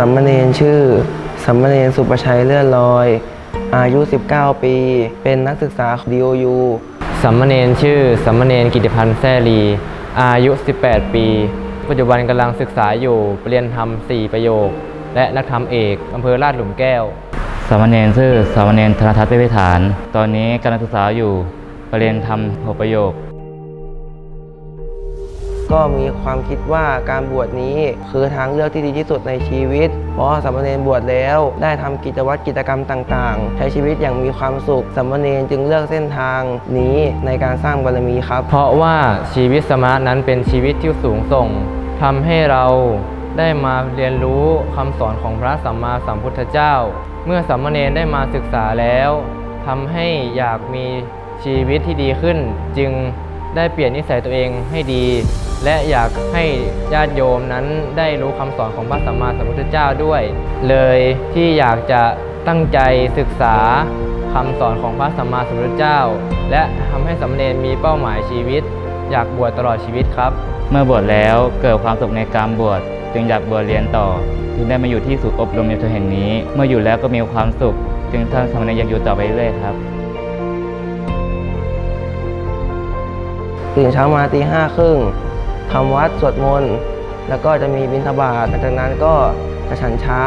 สัมเนรชื่อสัมเนรสุประชัยเลื่อนลอย อายุ 19 ปี เป็นนักศึกษา DOU สัมเนรชื่อสัมเนรกิติพันธ์แซ่ลี อายุ 18 ปี ปัจจุบันกำลังศึกษาอยู่เรียนธรรม 4 ประโยค และนักธรรมเอกอำเภอลาดหลุมแก้ว สามเณรชื่อสามเณรธนทัศน์เวชฐาน ตอนนี้กำลังศึกษาอยู่เรียนทำหกประโยค ก็มีความคิดว่าการบวชนี้คือทางเลือกที่ดีที่สุดในชีวิต เพราะสามเณรบวชแล้วได้ทำกิจวัตรกิจกรรมต่างๆ ใช้ชีวิตอย่างมีความสุขสามเณรจึงเลือกเส้นทางนี้ในการสร้างบารมีครับ เพราะว่าชีวิตสมณะนั้นเป็นชีวิตที่สูงส่งทำให้เราได้มาเรียนรู้คำสอนของพระสัมมาสัมพุทธเจ้า เมื่อสามเณรได้มาศึกษาแล้วทำให้อยากมีชีวิตที่ดีขึ้นจึง ได้เปลี่ยนนิสัยตัวเองให้ดี และอยากให้ญาติโยมนั้นได้รู้คำสอนของพระสัมมาสัมพุทธเจ้าด้วย เลยที่อยากจะตั้งใจศึกษาคำสอนของพระสัมมาสัมพุทธเจ้า และทำให้สามเณรมีเป้าหมายชีวิต อยากบวชตลอดชีวิตครับ เมื่อบวชแล้วเกิดความสุขในการบวชจึงอยากบวชเรียนต่อ จึงได้มาอยู่ที่ศูนย์อบรมในตัวแห่งนี้ เมื่ออยู่แล้วก็มีความสุข จึงท่านสามเณรอยากอยู่ต่อไปเรื่อยครับ ตื่นเช้ามาตีห้าครึ่งทำวัดสวดมนต์แล้วก็จะมีบิณฑบาตหลังจากนั้นก็จะฉันเช้า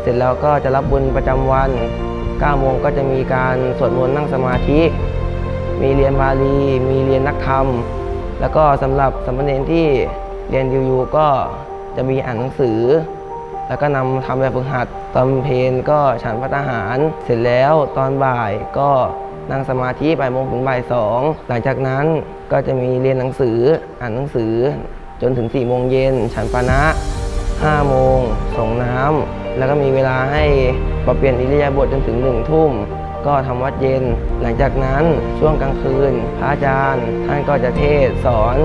เสร็จแล้วก็จะรับบุญประจำวัน9โมงก็จะมีการสวดมนต์นั่งสมาธิ มีเรียนบาลี มีเรียนนักธรรม แล้วก็สำหรับสามเณรที่เรียนยูยูก็จะมีอ่านหนังสือ แล้วก็นำทำแบบฝึกหัดตอนเพลนก็ฉันพัตาหาร เสร็จแล้วตอนบ่ายก็ นั่งสมาธิบ่ายโมงถึงบ่ายสองหลังจากนั้นก็จะมีเรียนหนังสืออ่านหนังสือ จนถึง4ี่โมงเย็นฉันปานะ5โมงส่งน้ำแล้วก็มีเวลาให้ปรับเปลี่ยนอิริยาบถจนถึง1ทุ่มก็ทำวัดเย็น หลังจากนั้นช่วงกลางคืน พระอาจารย์ ท่านก็จะเทศสอน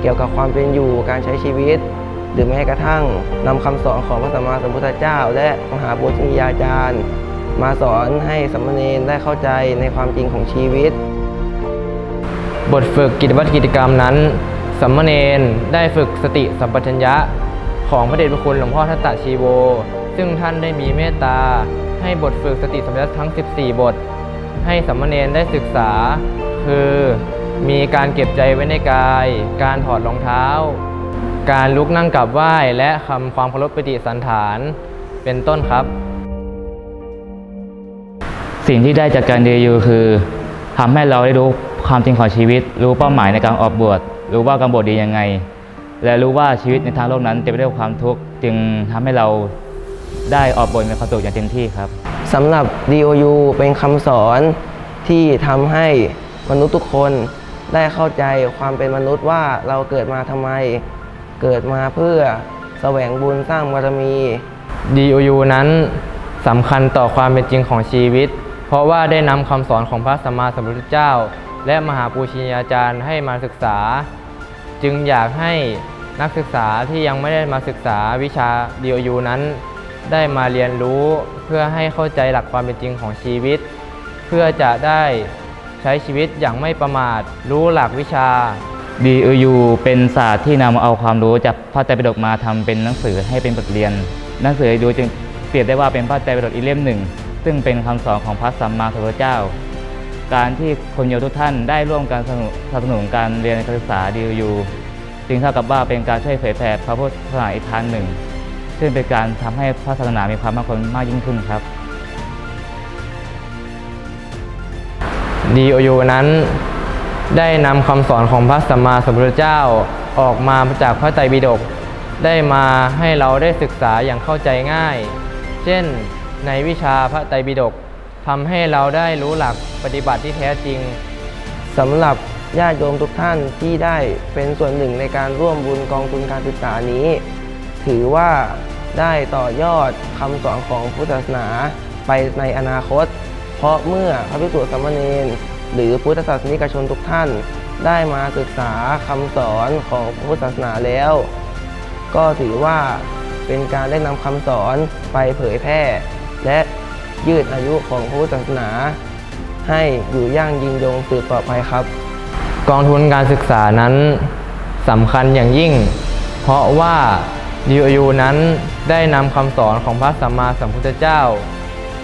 เกี่ยวกับความเป็นอยู่การใช้ชีวิต หรือแม้กระทั่งนำคำสอนของพระสัมมาสัมพุทธเจ้า และมหาบุตรยาจารย์ มาสอนให้สมเณรได้เข้าใจในความจริงของชีวิต บทฝึกกิจวัตรกิจกรรมนั้นสมมเนรได้ฝึกสติสัมปชัญญะ ของพระเดชพระคุณหลวงพ่อทัตตะชีโว ซึ่งท่านได้มีเมตตา ให้บทฝึกสติสัมปชัญญะทั้ง 14 บท ให้สมมเนรได้ศึกษา คือมีการเก็บใจไว้ในกาย การถอดรองเท้า การลุกนั่งกลับไหว้และคำความเคารพปฏิสันฐาน เป็นต้นครับ สิ่งที่ได้จากการเรียนยูคือทำให้เราได้รู้ความจริงของชีวิต รู้เป้าหมายในการออกบวชรู้ว่าการบวชดียังไง และรู้ว่าชีวิตในทางโลกนั้นเต็มไปด้วยความทุกข์จึงทำให้เราได้ออกบวชมีความสุขอย่างเต็มที่ครับสำหรับ DOU เป็นคำสอนที่ทำให้มนุษย์ทุกคนได้เข้าใจความเป็นมนุษย์ว่าเราเกิดมาทำไม เกิดมาเพื่อแสวงบุญสร้างบารมี DOU นั้นสำคัญต่อความเป็นจริงของชีวิต เพราะว่าได้นำคำสอนของพระสัมมาสัมพุทธเจ้า และมหาปูชนียาจารย์ให้มาศึกษา จึงอยากให้นักศึกษาที่ยังไม่ได้มาศึกษาวิชา DOU นั้น ได้มาเรียนรู้เพื่อให้เข้าใจหลักความเป็นจริงของชีวิต เพื่อจะได้ใช้ชีวิตอย่างไม่ประมาท รู้หลักวิชา DOU เป็นศาสตร์ที่นำเอาความรู้จากพระไตรปิฎกมาทำเป็นหนังสือให้เป็นบทเรียน หนังสือดูจึงเปรียบได้ว่าเป็นพระไตรปิฎกอีกเล่มหนึ่ง ซึ่งเป็นคำสอนของพระสัมมาสัมพุทธเจ้า การที่คนโยทุกท่านได้ร่วมกันสนับสนุนการเรียนการศึกษา DOU จึงเท่ากับว่าเป็นการช่วยเผยแผ่พระพุทธศาสนาอีกทางหนึ่ง ซึ่งเป็นการทำให้พระศาสนามีความมั่นคงมากยิ่งขึ้นครับ DOU นั้นได้นำคำสอนของพระสัมมาสัมพุทธเจ้าออกมาจากพระไตรปิฎกได้มาให้เราได้ศึกษาอย่างเข้าใจง่าย เช่น ในวิชาพระไตรปิฎกทำให้เราได้รู้หลักปฏิบัติที่แท้จริงสำหรับญาติโยมทุกท่านที่ได้เป็นส่วนหนึ่งในการร่วมบุญกองทุนการศึกษานี้ ถือว่าได้ต่อยอดคำสอนของพุทธศาสนาไปในอนาคต เพราะเมื่อพระภิกษุสามเณรหรือพุทธศาสนิกชนทุกท่าน ได้มาศึกษาคำสอนของพุทธศาสนาแล้ว ก็ถือว่าเป็นการได้นำคำสอนไปเผยแพร่ และยืดอายุของพุทธศาสนา ให้อยู่ยั่งยืนยงสืบต่อไปครับ กองทุนการศึกษานั้นสำคัญอย่างยิ่ง เพราะว่า DOU นั้นได้นำคำสอนของพระสัมมาสัมพุทธเจ้า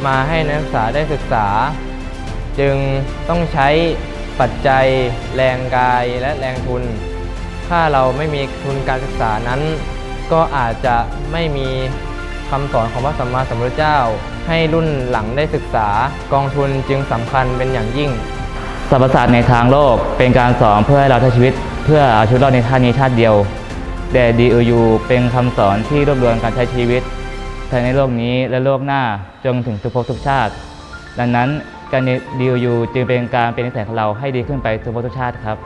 มาให้นักศึกษาได้ศึกษา จึงต้องใช้ปัจจัย แรงกายและแรงทุน ถ้าเราไม่มีทุนการศึกษานั้น ก็อาจจะไม่มี คำสอนของพระสัมมาสัมพุทธเจ้า ให้รุ่นหลังได้ศึกษากองทุนจึงสำคัญเป็นอย่างยิ่งสรรพศาสตร์ในทางโลกเป็นการสอนเพื่อให้เราใช้ชีวิต เพื่อเอาชีวิตรอดในชาตินี้ชาติเดียวแต่ DOU เป็นคำสอนที่รวบรวมการใช้ชีวิตภายในโลกนี้และโลกหน้าจนถึงทุกภพทุกชาติ ดังนั้นการ DOU จึงเป็นการเป็นนิสัยของเราให้ดีขึ้นไปทุกภพทุกชาติครับ